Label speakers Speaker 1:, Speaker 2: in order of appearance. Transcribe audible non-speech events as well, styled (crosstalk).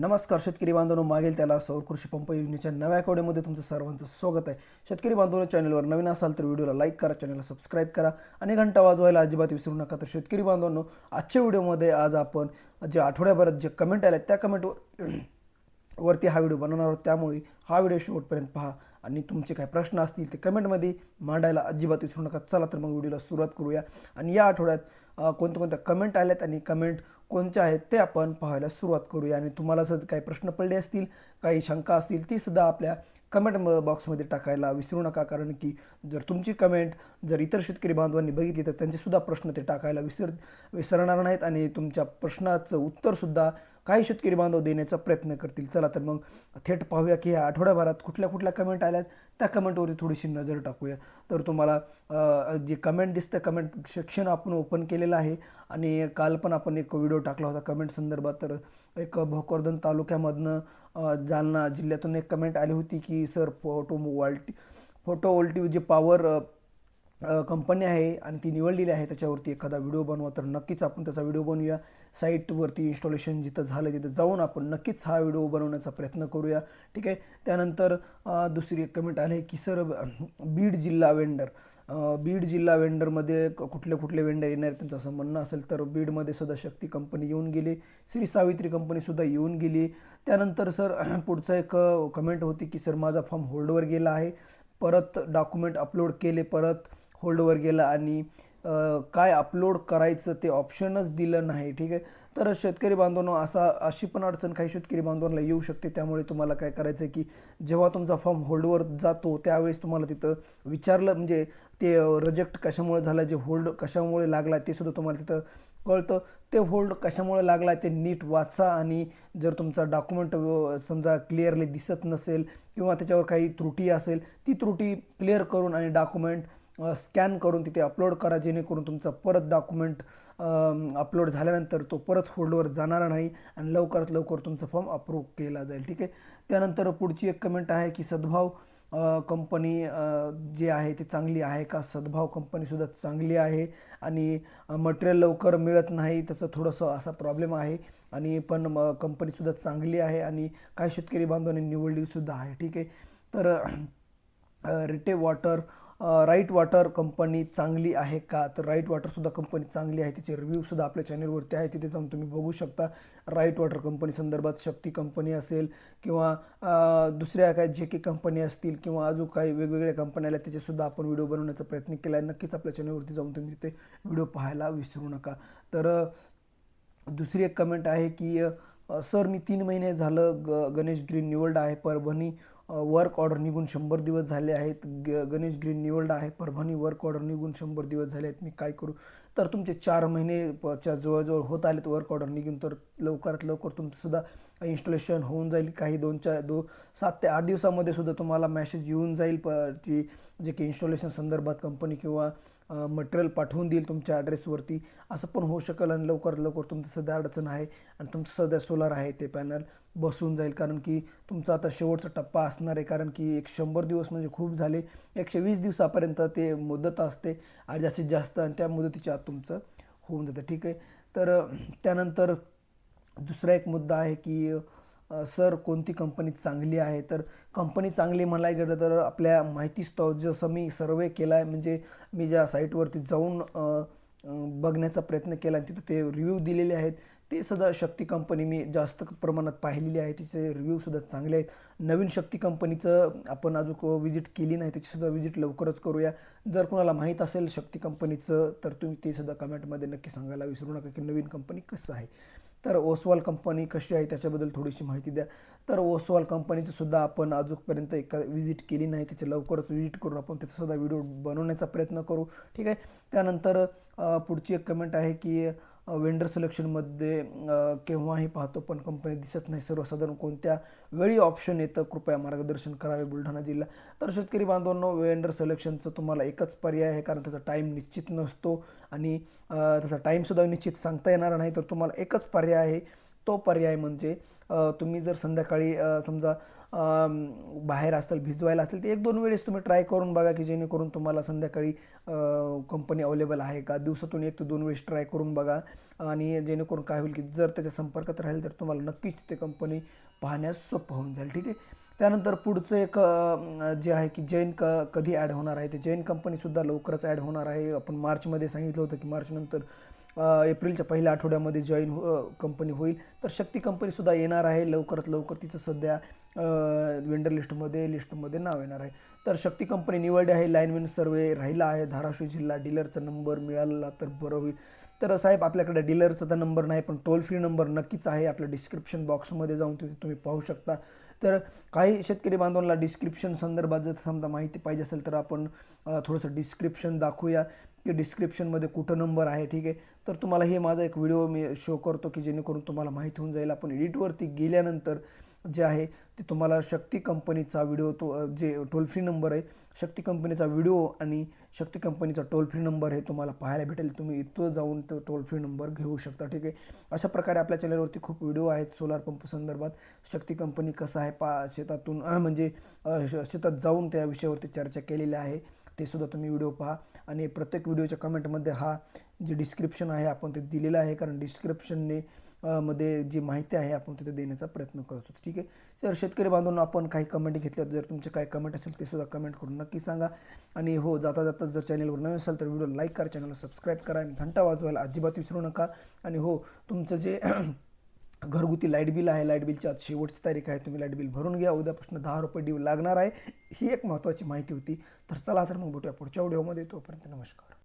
Speaker 1: नमस्कार शेतकरी बांधवांनो. मागेल त्याला सौर कृषी पंप योजनेच्या नव्या आठवड्यामध्ये तुमचं सर्वांचं स्वागत आहे. शेतकरी बांधवांनो चॅनलवर नवीन असाल तर व्हिडिओला लाईक करा चॅनलला सबस्क्राईब करा आणि घंटा वाजवायला अजिबात विसरू नका. तर शेतकरी बांधवांनो आजच्या व्हिडिओमध्ये आज आपण जे आठवड्याभरात जे कमेंट आले त्या कमेंटवर (clears throat) वरती हा व्हिडिओ बनवणार आहोत. त्यामुळे हा व्हिडिओ शेवटपर्यंत पहा आणि तुमचे काही प्रश्न असतील ते कमेंटमध्ये मांडायला अजिबात विसरू नका. चला तर मग व्हिडिओला सुरुवात करूया. आणि या आठवड्यात कोणत्या कोणत्या कमेंट आल्यात आणि कमेंट कोणत्या आहेत ते आपण पाहायला सुरुवात करूया. आणि तुम्हाला जर काही प्रश्न पडले असतील काही शंका असतील ती सुद्धा आपल्या कमेंट बॉक्समध्ये टाकायला विसरू नका. कारण की जर तुमची कमेंट जर इतर शेतकरी बांधवांनी बघितली तर त्यांचेसुद्धा प्रश्न ते टाकायला विसर विसरणार नाहीत. आणि तुमच्या प्रश्नाचं उत्तरसुद्धा काही शेतकरी बांधव देण्याचा प्रयत्न करतील. चला तर मग थेट पाहूया की या आठवड्याभरात कुठल्या कुठल्या कमेंट आल्यात. त्या कमेंटवरती थोडीशी नजर टाकूया. तर तुम्हाला जे कमेंट दिसतं कमेंट सेक्शन आपण ओपन केलेलं आहे. आणि काल पण आपण एक व्हिडिओ टाकला होता. कमेंट संदर्भात तर एक भोकरदन तालुक्यामधनं जालना जिल्ह्यातून एक कमेंट आली होती की sir photovoltaic photovoltaic जे पॉवर कंपनी आहे आणि ती निवडलेली आहे त्याच्यावरती एखादा व्हिडिओ बनवा तर नक्कीच आपण त्याचा व्हिडिओ बनवूया. साईटवरती इन्स्टॉलेशन जिथं झालं तिथं जाऊन आपण नक्कीच हा व्हिडिओ बनवण्याचा प्रयत्न करूया. ठीक आहे? त्यानंतर दुसरी एक कमेंट आली की सर बीड जिल्हा वेंडर बीड जिल्हा वेंडरमध्ये क- कुठले कुठले वेंडर येणार त्यांचं असं म्हणणं असेल तर बीडमध्ये सुद्धा शक्ती कंपनी येऊन गेली. श्री सावित्री कंपनीसुद्धा येऊन गेली. त्यानंतर सर (clears throat) पुढचं एक कमेंट होती की सर माझा फॉर्म होल्डवर गेला आहे. परत डॉक्युमेंट अपलोड केले परत. होल्डवर गेला आणि काय अपलोड करायचं ते ऑप्शनच दिलं नाही ठीक आहे? तर शेतकरी बांधवांनो असा अशी पण अडचण काही शेतकरी बांधवांना येऊ शकते. त्यामुळे तुम्हाला काय करायचं आहे की जेव्हा तुमचा फॉर्म होल्डवर जातो त्यावेळेस तुम्हाला तिथं विचारलं म्हणजे ते रिजेक्ट कशामुळे झालं जे होल्ड कशामुळे लागला ते सुद्धा तुम्हाला तिथं कळतं. ते होल्ड कशामुळे लागला ते नीट वाचा आणि जर तुमचा डॉक्युमेंट समजा क्लिअरली दिसत नसेल किंवा त्याच्यावर काही त्रुटी असेल ती त्रुटी क्लिअर करून आणि डॉक्युमेंट स्कॅन करून तिथे अपलोड करा जेणेकरून तुमचा परत डॉक्युमेंट अपलोड झाल्यानंतर तो परत होल्डवर जाणार नाही आणि लवकरात लवकर तुमचा फॉर्म अप्रूव्ह केला जाईल. ठीक आहे? त्यानंतर पुढची एक कमेंट आहे की सद्भाव कंपनी जे जी आहे ती चांगली आहे का? सद्भाव कंपनीसुद्धा चांगली आहे आणि मटेरियल लवकर मिळत नाही त्याचं थोडंसं असा प्रॉब्लेम आहे आणि पण म कंपनीसुद्धा चांगली आहे आणि काही शेतकरी बांधवांनी निवडलीसुद्धा आहे. ठीक आहे? तर रिटे वॉटर राईट वॉटर कंपनी चांगली आहे का? तर राईट वॉटरसुद्धा कंपनी चांगली आहे. तिचे रिव्ह्यूसुद्धा आपल्या चॅनलवरती आहे. तिथे जाऊन तुम्ही बघू शकता. राईट वॉटर कंपनी संदर्भात शक्ती कंपनी असेल किंवा दुसऱ्या काय जे काही कंपनी असतील किंवा अजून काही वेगवेगळ्या कंपन्या आल्या त्याचेसुद्धा आपण व्हिडिओ बनवण्याचा प्रयत्न केला आहे नक्कीच आपल्या चॅनलवरती जाऊन तुम्ही तिथे व्हिडिओ पाहायला विसरू नका. तर दुसरी एक कमेंट आहे की सर मी तीन महिने झालं ग गणेश ग्रीन निवडलं आहे. परभणी वर्क ऑर्डर निघून शंभर दिवस झाले आहेत. ग गणेश ग्रीन निवडला आहे. परभणी वर्क ऑर्डर निघून शंभर दिवस झाले आहेत. मी काय करू? तर तुमचे चार महिने च्या जवळजवळ होत आलेत वर्क ऑर्डर निघून. तर लवकरात लवकर तुमचं सुद्धा इन्स्टॉलेशन होऊन जाईल. काही दोन चार दो सात ते आठ दिवसामध्ये सुद्धा तुम्हाला मॅसेज येऊन जाईल. प ती जे की इन्स्टॉलेशन संदर्भात कंपनी किंवा मटेरियल पाठवून देईल तुमच्या ॲड्रेसवरती असं पण होऊ शकेल आणि लवकरात लवकर तुमचं सध्या अडचण आहे आणि तुमचं सध्या सोलार आहे ते पॅनल बसून जाईल. कारण की तुमचा आता शेवटचा टप्पा असणार आहे. कारण की एक शंभर दिवस म्हणजे खूप झाले. एकशे वीस दिवसापर्यंत ते मुदत असते. आणि जास्तीत जास्त आणि त्या मुदतीच्या आत तुमचं होऊन जातं. ठीक आहे. तर त्यानंतर दुसरा एक मुद्दा आहे की सर कोणती कंपनी चांगली आहे? तर कंपनी चांगली म्हणायला गेलं तर आपल्या माहितीस्तव जसं मी सर्वे केला आहे म्हणजे मी ज्या साईटवरती जाऊन बघण्याचा प्रयत्न केला आणि तिथं ते रिव्ह्यू दिलेले आहेत ते सुद्धा शक्ती कंपनी मी जास्त प्रमाणात पाहिलेली आहे. तिचे रिव्ह्यूसुद्धा चांगले आहेत. नवीन शक्ती कंपनीचं आपण अजून विजिट केली नाही त्याचीसुद्धा विजिट लवकरच करूया. जर कोणाला माहीत असेल शक्ती कंपनीचं तर तुम्ही ते सुद्धा कमेंटमध्ये नक्की सांगायला विसरू नका की नवीन कंपनी कसं आहे. तर ओसवाल कंपनी कशी आहे त्याच्याबद्दल थोडीशी माहिती द्या. तर ओसवाल कंपनीचं सुद्धा आपण अजूनपर्यंत एका विजिट केली नाही. त्याचे लवकरच विजिट करून आपण त्याचासुद्धा व्हिडिओ बनवण्याचा प्रयत्न करू. ठीक आहे? त्यानंतर पुढची एक कमेंट आहे की वेंडर सिलेक्शनमध्ये केव्हाही पाहतो पण कंपनी दिसत नाही. सर्वसाधारण कोणत्या वेळी ऑप्शन येतं? कृपया मार्गदर्शन करावे बुलढाणा जिल्हा. तर शेतकरी बांधवांनो वेंडर सिलेक्शनचं तुम्हाला एकच पर्याय आहे कारण त्याचा टाईम निश्चित नसतो आणि त्याचा टाईमसुद्धा निश्चित सांगता येणार नाही. तर तुम्हाला एकच पर्याय आहे तो पर्याय म्हणजे तुम्ही जर संध्याकाळी समजा बाहेर असेल भिजवायला असेल तर एक दोन वेळेस तुम्ही ट्राय करून बघा की जेणेकरून तुम्हाला संध्याकाळी कंपनी अवेलेबल आहे का? दिवसातून एक ते दोन वेळेस ट्राय करून बघा. आणि जेणेकरून काय होईल की जर त्याच्या संपर्कात राहील तर तुम्हाला नक्कीच ते कंपनी पाहण्यास सोपं होऊन जाईल ठीक आहे? त्यानंतर पुढचं एक जे आहे की जैन क कधी ॲड होणार आहे ते जैन कंपनीसुद्धा लवकरच ॲड होणार आहे. आपण मार्चमध्ये सांगितलं होतं की मार्चनंतर एप्रिलच्या पहिल्या आठवड्यामध्ये जॉईन हो कंपनी होईल. तर शक्ती कंपनीसुद्धा येणार आहे. लवकरात लवकर तिचं सध्या वेंडर लिस्टमध्ये लिस्टमध्ये नाव येणार आहे. तर शक्ती कंपनी निवडली आहे. लाईनमॅन सर्वे राहिला आहे. धाराशिव जिल्हा डीलरचा नंबर मिळाला तर बरं होईल. तर साहेब आपल्याकडे डीलरचा तर नंबर नाही पण टोल फ्री नंबर नक्कीच आहे. आपल्या डिस्क्रिप्शन बॉक्समध्ये जाऊन तिथे तुम्ही पाहू शकता. तर काही शेतकरी बांधवांना डिस्क्रिप्शन संदर्भात जर समजा माहिती पाहिजे असेल तर आपण थोडंसं डिस्क्रिप्शन दाखवूया. की डिस्क्रिप्शनमध्ये कुठं नंबर आहे ठीक आहे? तर तुम्हाला हे माझा एक व्हिडिओ मी शो करतो की जेणेकरून तुम्हाला माहिती होऊन जाईल. आपण एडिटवरती गेल्यानंतर जे आहे ते तुम्हाला शक्ती कंपनीचा व्हिडिओ तो जे टोल फ्री नंबर आहे शक्ती कंपनीचा व्हिडिओ आणि शक्ती कंपनीचा टोल फ्री नंबर हे तुम्हाला पाहायला भेटेल. तुम्ही इथं जाऊन तो टोल फ्री नंबर घेऊ शकता ठीक आहे? अशा प्रकारे आपल्या चॅनलवरती खूप व्हिडिओ आहेत सोलार पंप संदर्भात. शक्ती कंपनी कसं आहे पा शेतातून म्हणजे शेतात जाऊन त्या विषयावरती चर्चा केलेली आहे ते सुद्धा तुम्ही व्हिडिओ पहा. आणि प्रत्येक व्हिडिओच्या कमेंटमध्ये हा जे डिस्क्रिप्शन आहे आपण ते दिलेलं आहे. कारण डिस्क्रिप्शनने मध्ये जी माहिती आहे आपण तिथे देण्याचा प्रयत्न करतो ठीक आहे? तर शेतकरी बांधवांना आपण काही कमेंट घेतल्या जर तुमचे काही कमेंट असेल ते सुद्धा कमेंट करून नक्की सांगा. आणि हो जाता जाता जर चॅनलवर नवीन असाल तर व्हिडिओ लाईक करा चॅनलला सबस्क्राईब करा आणि घंटा वाजवायला अजिबात विसरू नका. आणि हो तुमचं जे (clears throat) घरगुती लाइट बिल आहे लाइट बिलची आज शेवटची तारीख आहे तुम्ही लाइट बिल भरून घ्या. उद्यापासून दहा रुपये ड्यू लागणार आहे. ही एक महत्त्वाची माहिती होती. तर चला तर मग भेटूया पुढच्या व्हिडिओमध्ये तोपर्यंत नमस्कार.